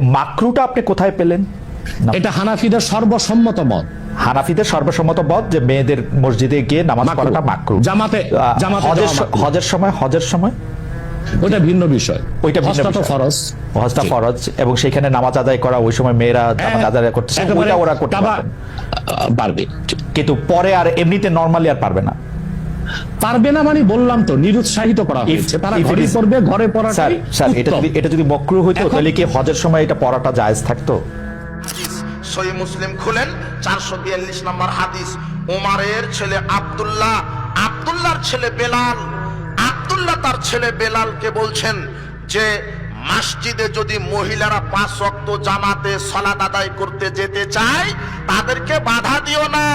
মাকরুটা আপনি কোথায় পেলেন? এটা হানাফিদের সর্বসম্মত মত। হানাফিদের সর্বসম্মত বদ যে মেয়েদের মসজিদে গিয়ে নামাজ পড়াটা মাকরু। জামাতে- জামাতে হজের সময় হজের সময়? ওইটা ভিন্ন বিষয়। ওইটা ভিন্ন বিষয়। ফরজ। হজটা ফরজ এবং সেখানে নামাজ আদায় করা ওই সময় মেয়েরা নামাজ আদায় করতে ওইটা ওরা করতে পারবে। কিন্তু পরে আর এমনিতে নরমালি আর পারবে না। পারবে না মানে বললাম তো নিরুৎসাহিত করা হয়েছে। তারা ঘরে করবে ঘরে স্যার পড়াটাই স্যার এটা যদি এটা যদি মকরু হইতো তাহলে কি হজের সময় এটা পড়াটা জায়েজ থাকতো? সহি মুসলিম খুলেন চারশো বিয়াল্লিশ নম্বর হাদিস। উমারের ছেলে আব্দুল্লাহ আব্দুল্লাহর ছেলে বেলাল। আব্দুল্লাহ তার ছেলে বেলালকে বলছেন যে মসজিদে যদি মহিলারা পাঁচ ওয়াক্ত জামাতে সলাত আদায় করতে যেতে চায় তাদেরকে বাধা দিও না।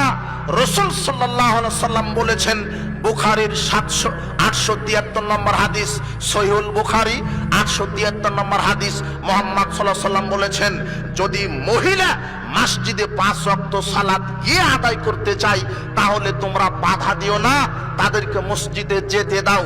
রসুল সাল্লাহ সাল্লাম বলেছেন বুখারির সাতশো, আটশো তিয়াত্তর নম্বর হাদিস সহিউল বুখারি, আটশো তিয়াত্তর নম্বর হাদিস মোহাম্মদ সাল্লাহ সাল্লাম বলেছেন, যদি মহিলা মসজিদে পাঁচ রক্ত সালাত গিয়ে আদায় করতে চাই তাহলে তোমরা বাধা দিও না, তাদেরকে মসজিদে যেতে দাও।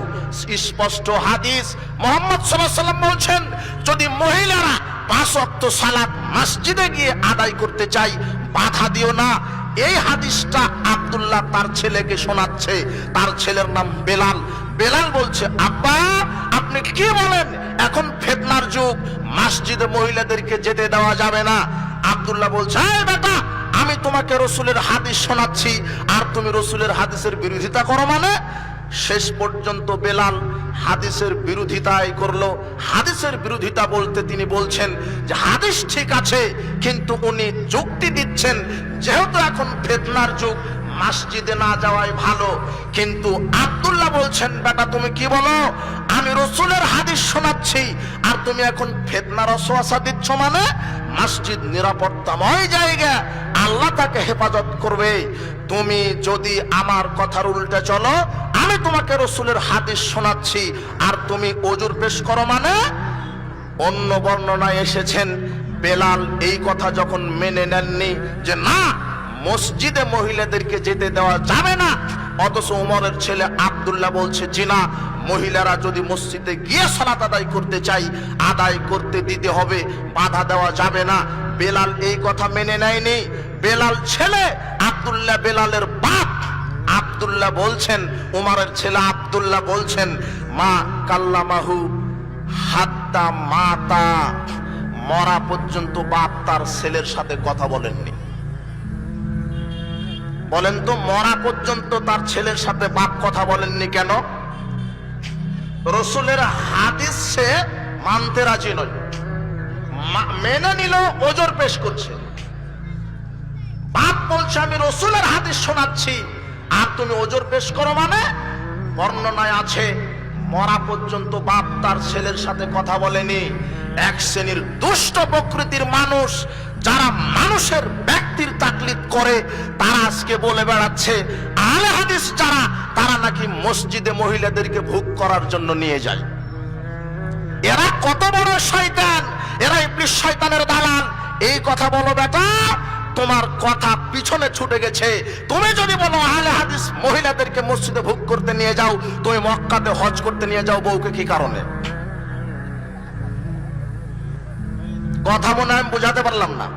স্পষ্ট হাদিস মোহাম্মদ সাল্লাহ সাল্লাম বলছেন, যদি মহিলারা পাঁচ রক্ত সালাত মসজিদে গিয়ে আদায় করতে চাই বাধা দিও না এই হাদিসটা আব্দুল্লাহ তার ছেলেকে শোনাচ্ছে। তার ছেলের নাম বেলাল। বেলাল বলছে, আব্বা, আপনি কি বলেন? এখন ফেতনার যুগ। মসজিদে মহিলাদেরকে যেতে দেওয়া যাবে না। আব্দুল্লাহ বলছে "এই বেটা, আমি তোমাকে রসুলের হাদিস শোনাচ্ছি। আর তুমি রসুলের হাদিসের বিরোধিতা করো মানে? শেষ পর্যন্ত বেলাল হাদিসের বিরোধিতাই করল। হাদিসের বিরোধিতা বলতে তিনি বলছেন যে, হাদিস ঠিক আছে, কিন্তু উনি যুক্তি দিচ্ছেন যেহেতু এখন ফেতনার যুগ, মসজিদে না যাওয়াই ভালো। কিন্তু আব্দুল্লাহ বলছেন, বেটা, তুমি কি বলো? আমি রসুলের হাদিস শোনাচ্ছি। আর তুমি এখন ফেতনার অসোয়াশা দিচ্ছ মানে মসজিদ নিরাপত্তাময় জায়গা। আল্লাহ তাকে হেফাজত করবে। তুমি যদি আমার কথার উল্টে চলো, আমি তোমাকে রসুলের হাদিস শোনাচ্ছি। আর তুমি ওজুর পেশ করো মানে অন্য বর্ণনায় এসেছেন বেলাল এই কথা যখন মেনে নেননি যে না, মসজিদে মহিলাদেরকে যেতে দেওয়া যাবে না, অথচ উমরের ছেলে আব্দুল্লাহ বলছে জিনা মহিলারা যদি মসজিদে গিয়ে সালাত আদায় করতে চাই আদায় করতে দিতে হবে, বাধা দেওয়া যাবে না। বেলাল এই কথা মেনে নেয়নি। বেলাল ছেলে, আব্দুল্লাহ বেলালের বাপ। আব্দুল্লাহ বলছেন, উমারের ছেলে আব্দুল্লাহ বলছেন, মা কাল্লামাহু হাত্তা মাতা। মরা পর্যন্ত বাপ তার ছেলের সাথে কথা বলেননি। বলেন তো, মরা পর্যন্ত তার ছেলের সাথে বাপ কথা বলেননি কেন? রসুলের হাদিস সে মানতে রাজি নয়। মেনে নিল ওজোর পেশ করছে। বাপ বলছে, আমি রসুলের হাদিস শোনাচ্ছি। আর তুমি ওজোর পেশ করো মানে? বর্ণনায় আছে, মরা পর্যন্ত বাপ তার ছেলের সাথে কথা বলেনি। এক শ্রেণির দুষ্ট প্রকৃতির মানুষ, যারা মানুষের ব্যক্তির তাকলিদ করে, তারা আজকে বলে বেড়াচ্ছে আলে হাদিস যারা, তারা নাকি মসজিদে মহিলাদেরকে ভোগ করার জন্য নিয়ে যায়। এরা কত বড় শয়তান, এরা ইবলিশ শয়তানের দালাল। এই কথা বলো বেটা, তোমার কথা পিছনে ছুটে গেছে। তুমি যদি বলো আহলে হাদিস মহিলাদেরকে মসজিদে ভোগ করতে নিয়ে যাও, তুমি মক্কাতে হজ করতে নিয়ে যাও বউকে কি কারণে? কথা মনে হয় আমি বোঝাতে পারলাম না।